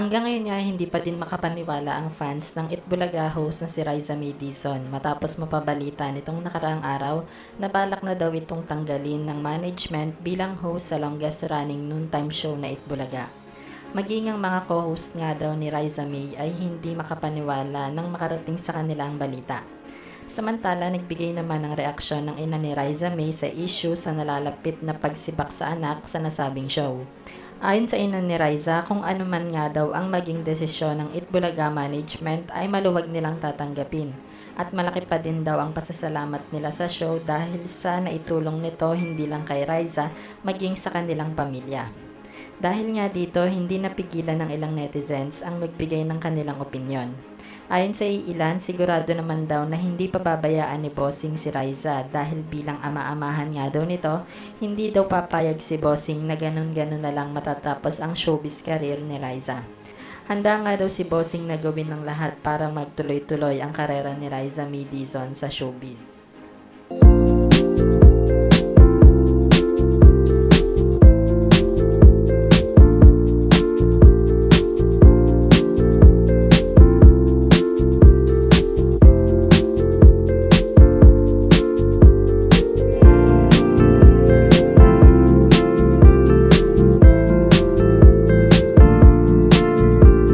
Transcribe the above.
Hanggang ngayon nga hindi pa din makapaniwala ang fans ng Itbulaga host na si Riza May Dizon matapos mapabalita nitong nakaraang araw na balak na daw itong tanggalin ng management bilang host sa longest running noontime show na Itbulaga. Maging ang mga co-host nga daw ni Riza May ay hindi makapaniwala nang makarating sa kanila ang balita. Samantala, nagbigay naman ng reaksyon ng ina ni Riza May sa issue sa nalalapit na pagsibak sa anak sa nasabing show. Ayon sa ina ni Riza, kung ano man nga daw ang maging desisyon ng Itbulaga management ay maluwag nilang tatanggapin. At malaki pa din daw ang pasasalamat nila sa show dahil sa naitulong nito hindi lang kay Riza, maging sa kanilang pamilya. Dahil nga dito, hindi napigilan ng ilang netizens ang magbigay ng kanilang opinyon. Ayon sa ilan, sigurado naman daw na hindi pababayaan ni Bossing si Riza dahil bilang ama-amahan nga daw nito, hindi daw papayag si Bossing na ganun-ganun na lang matatapos ang showbiz career ni Riza. Handa nga daw si Bossing na gawin ng lahat para magtuloy-tuloy ang karera ni Riza May sa showbiz.